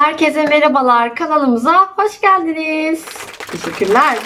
Herkese merhabalar. Kanalımıza hoş geldiniz. Teşekkürler.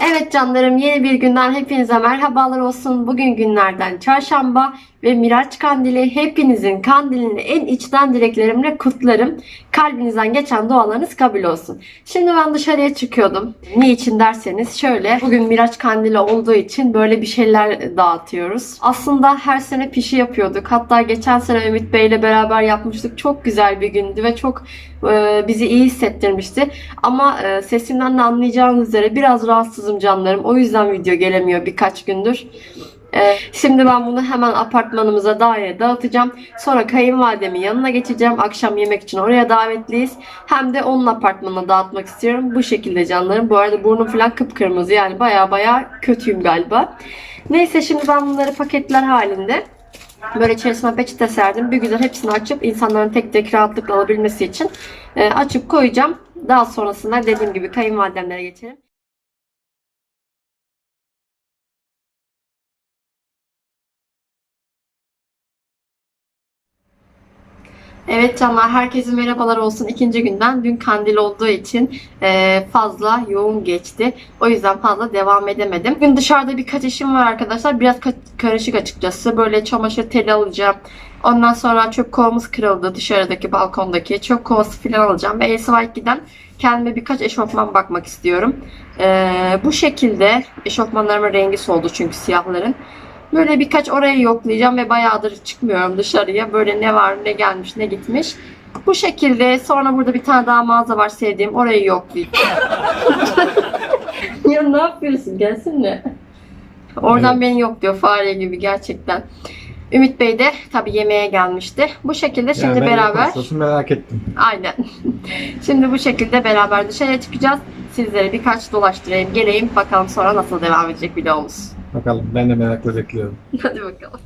Evet canlarım yeni bir günden hepinize merhabalar olsun. Bugün günlerden çarşamba ve Miraç Kandili. Hepinizin kandilini en içten dileklerimle kutlarım. Kalbinizden geçen dualarınız kabul olsun. Şimdi ben dışarıya çıkıyordum. Niçin derseniz şöyle. Bugün Miraç Kandili olduğu için böyle bir şeyler dağıtıyoruz. Aslında her sene pişi yapıyorduk. Hatta geçen sene Ümit Bey ile beraber yapmıştık. Çok güzel bir gündü ve çok e, bizi iyi hissettirmişti. Ama e, sesimden de anlayacağınız üzere biraz rahatsızım canlarım. O yüzden video gelemiyor birkaç gündür. E, şimdi ben bunu hemen apartmanımıza daire dağıtacağım. Sonra kayınvalidemin yanına geçeceğim. Akşam yemek için oraya davetliyiz. Hem de onun apartmanına dağıtmak istiyorum. Bu şekilde canlarım. Bu arada burnum falan kıpkırmızı. Yani baya baya kötüyüm galiba. Neyse şimdi ben bunları paketler halinde Böyle içerisine peçete serdim. Bir güzel hepsini açıp insanların tek tek rahatlıkla alabilmesi için e, açıp koyacağım. Daha sonrasında dediğim gibi kayınvalidemlere geçelim. Evet canlar herkese merhabalar olsun. İkinci günden dün kandil olduğu için e, fazla yoğun geçti. O yüzden fazla devam edemedim. Bugün dışarıda birkaç işim var arkadaşlar. Biraz ka- karışık açıkçası. Böyle çamaşır teli alacağım. Ondan sonra çöp kovamız kırıldı dışarıdaki balkondaki. Çöp kovası falan alacağım. Ve Elsewhite'den kendime birkaç eşofman bakmak istiyorum. E, bu şekilde eşofmanlarımın rengi soldu çünkü siyahların. Böyle birkaç orayı yoklayacağım ve bayağıdır çıkmıyorum dışarıya. Böyle ne var, ne gelmiş, ne gitmiş. Bu şekilde sonra burada bir tane daha mağaza var sevdiğim. Orayı yoklayacağım. ya ne yapıyorsun? Gelsene. Oradan beni yokluyor fare gibi gerçekten. Ümit Bey de tabii yemeğe gelmişti. Bu şekilde şimdi Yani beraber yapmasını merak ettim. Aynen. Şimdi bu şekilde beraber dışarıya çıkacağız. Sizlere birkaç dolaştırayım, geleyim. Bakalım sonra nasıl devam edecek videomuz. Bakalım ben de merakla bekliyorum. Hadi bakalım.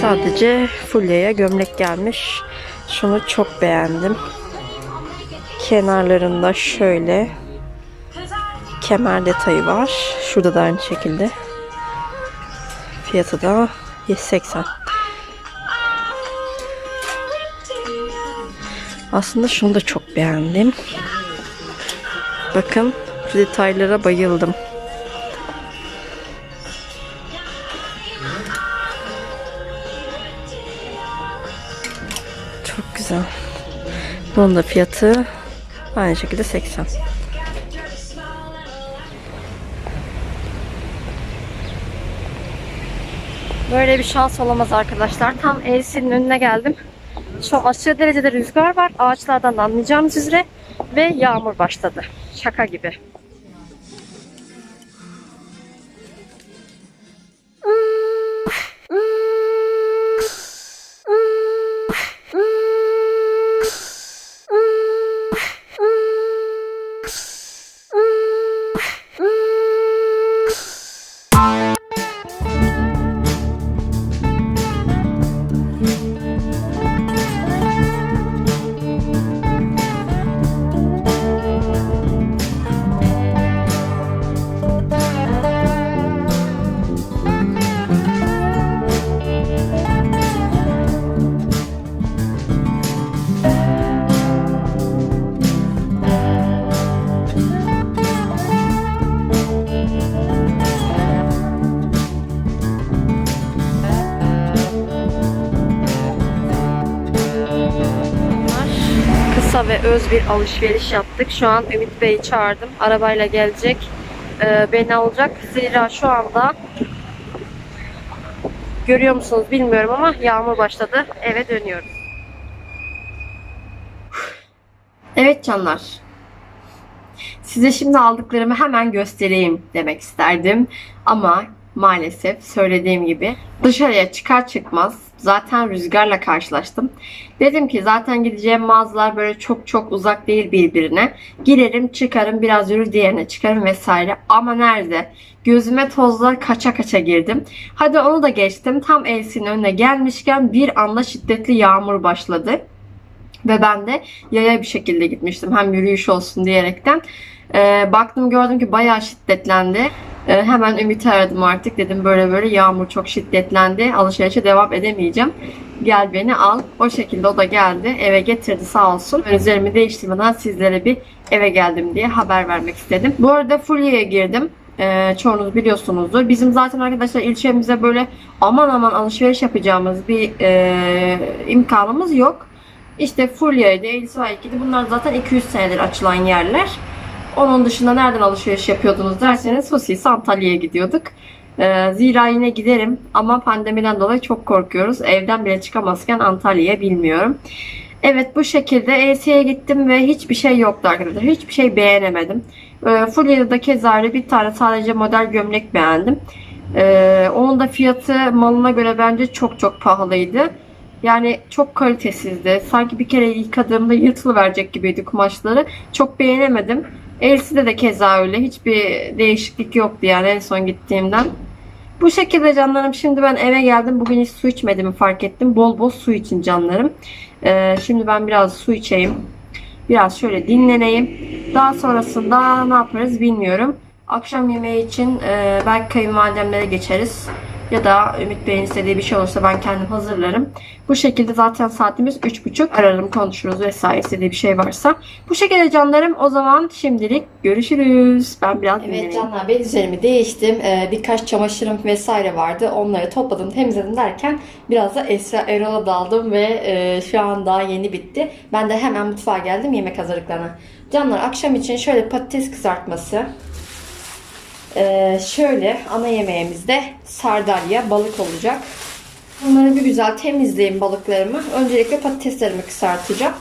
Sadece Fulya'ya gömlek gelmiş. Şunu çok beğendim. Kenarlarında şöyle kemer detayı var. Şurada da aynı şekilde. Fiyatı da 180. Aslında şunu da çok beğendim. Bakın şu detaylara bayıldım. Çok güzel. Bunun da fiyatı aynı şekilde 80. Böyle bir şans olamaz arkadaşlar. Tam Elsinin önüne geldim. Şu aşırı derecede rüzgar var. Ağaçlardan da anlayacağınız üzere. Ve yağmur başladı. Şaka gibi. Kısa ve öz bir alışveriş yaptık. Şu an Ümit Bey'i çağırdım. Arabayla gelecek. Ee, beni alacak. Zira şu anda görüyor musunuz bilmiyorum ama yağmur başladı. Eve dönüyoruz. Evet canlar. Size şimdi aldıklarımı hemen göstereyim demek isterdim. Ama maalesef söylediğim gibi dışarıya çıkar çıkmaz zaten rüzgarla karşılaştım. Dedim ki zaten gideceğim mağazalar böyle çok çok uzak değil birbirine. Girerim çıkarım biraz yürür diğerine çıkarım vesaire. Ama nerede? Gözüme tozlar kaça kaça girdim. Hadi onu da geçtim. Tam Elsinin önüne gelmişken bir anda şiddetli yağmur başladı. Ve ben de yaya bir şekilde gitmiştim. Hem yürüyüş olsun diyerekten. Ee, baktım gördüm ki bayağı şiddetlendi. Ee, hemen Ümit'i aradım artık. Dedim böyle böyle yağmur çok şiddetlendi. Alışverişe devam edemeyeceğim. Gel beni al. O şekilde o da geldi. Eve getirdi sağ olsun. Üzerimi değiştirmeden sizlere bir eve geldim diye haber vermek istedim. Bu arada Fulya'ya girdim. Ee, çoğunuz biliyorsunuzdur. Bizim zaten arkadaşlar ilçemize böyle aman aman alışveriş yapacağımız bir e, imkanımız yok. İşte Fulya'ydı, Elisa'ydı. Bunlar zaten 200 senedir açılan yerler. Onun dışında nereden alışveriş yapıyordunuz derseniz Sosis Antalya'ya gidiyorduk. Ee, zira yine giderim ama pandemiden dolayı çok korkuyoruz. Evden bile çıkamazken Antalya'ya bilmiyorum. Evet bu şekilde ES'ye gittim ve hiçbir şey yoktu arkadaşlar. Hiçbir şey beğenemedim. Ee, Fulya'da da keza bir tane sadece model gömlek beğendim. Ee, onun da fiyatı malına göre bence çok çok pahalıydı. Yani çok kalitesizdi. Sanki bir kere yıkadığımda yırtılıverecek gibiydi kumaşları. Çok beğenemedim. Elside de keza öyle. Hiçbir değişiklik yoktu yani en son gittiğimden. Bu şekilde canlarım. Şimdi ben eve geldim. Bugün hiç su içmediğimi fark ettim. Bol bol su için canlarım. Ee, şimdi ben biraz su içeyim. Biraz şöyle dinleneyim. Daha sonrasında ne yaparız bilmiyorum. Akşam yemeği için e, belki kayınvalidemlere geçeriz. Ya da Ümit Bey'in istediği bir şey olursa ben kendim hazırlarım. Bu şekilde zaten saatimiz 3.30. Ararım konuşuruz vesaire istediği bir şey varsa. Bu şekilde canlarım o zaman şimdilik görüşürüz. Ben biraz. Evet canlar ben üzerimi değiştim. Ee, birkaç çamaşırım vesaire vardı. Onları topladım temizledim derken biraz da Esra Erol'a daldım ve e, şu an daha yeni bitti. Ben de hemen mutfağa geldim yemek hazırlıklarına. Canlar akşam için şöyle patates kızartması, ee, şöyle ana yemeğimizde sardalya balık olacak. Bunları bir güzel temizleyeyim balıklarımı. Öncelikle patateslerimi kısaltacağım.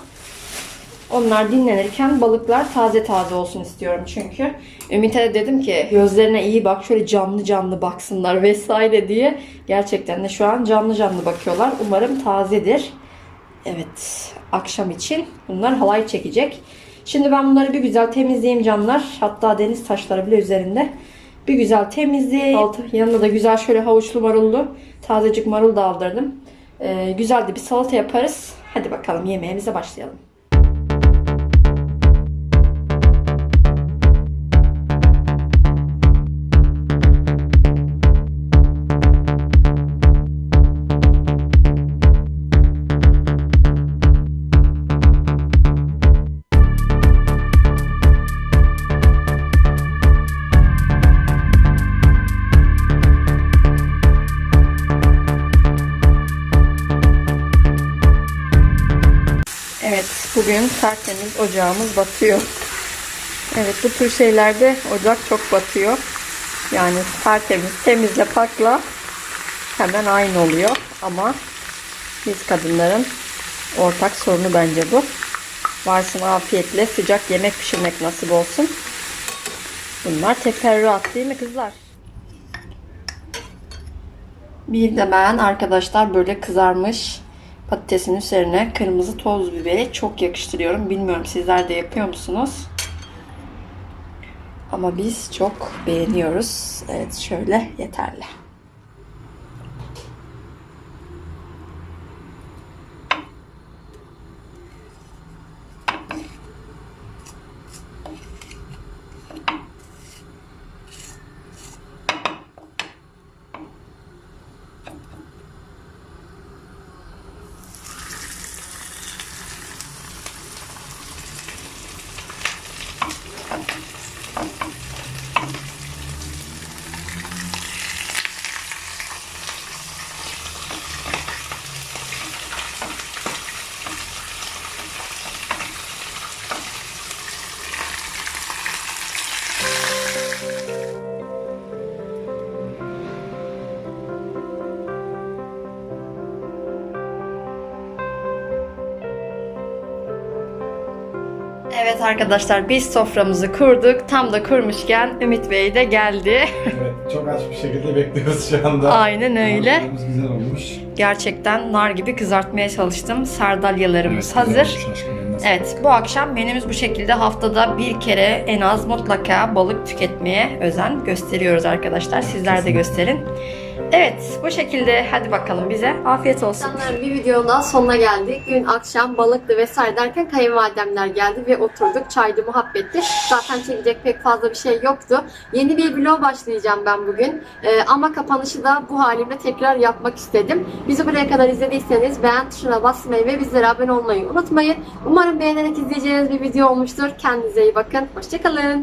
Onlar dinlenirken balıklar taze taze olsun istiyorum çünkü. Ümit'e de dedim ki gözlerine iyi bak şöyle canlı canlı baksınlar vesaire diye. Gerçekten de şu an canlı canlı bakıyorlar. Umarım tazedir. Evet akşam için bunlar halay çekecek. Şimdi ben bunları bir güzel temizleyeyim canlar. Hatta deniz taşları bile üzerinde. Bir güzel temizleyeyim. Altı, yanına da güzel şöyle havuçlu marullu tazecik marul da aldırdım. Ee, güzel de bir salata yaparız. Hadi bakalım yemeğimize başlayalım. Evet, bugün tertemiz ocağımız batıyor. Evet, bu tür şeylerde ocak çok batıyor. Yani tertemiz, temizle pakla hemen aynı oluyor. Ama biz kadınların ortak sorunu bence bu. Varsın afiyetle sıcak yemek pişirmek nasip olsun. Bunlar teferruat değil mi kızlar? Bir de ben arkadaşlar böyle kızarmış patatesin üzerine kırmızı toz biberi çok yakıştırıyorum. Bilmiyorum sizler de yapıyor musunuz? Ama biz çok beğeniyoruz. Evet şöyle yeterli. Arkadaşlar biz soframızı kurduk. Tam da kurmuşken Ümit Bey de geldi. Evet, çok aç bir şekilde bekliyoruz şu anda. Aynen öyle. Manzaramız güzel olmuş. Gerçekten nar gibi kızartmaya çalıştım. Sardalyalarımız Evet, hazır. Evet bu akşam menümüz bu şekilde haftada bir kere en az mutlaka balık tüketmeye özen gösteriyoruz arkadaşlar. Sizler de gösterin. Evet bu şekilde hadi bakalım bize afiyet olsun. bir videonun daha sonuna geldik. Dün akşam balıktı vesaire derken kayınvalidemler geldi ve oturduk çaydı muhabbeti. Zaten çekecek pek fazla bir şey yoktu. Yeni bir vlog başlayacağım ben bugün. Ee, ama kapanışı da bu halimle tekrar yapmak istedim. Bizi buraya kadar izlediyseniz beğen tuşuna basmayı ve bizlere abone olmayı unutmayın. Umarım beğenerek izleyeceğiniz bir video olmuştur. Kendinize iyi bakın. Hoşçakalın.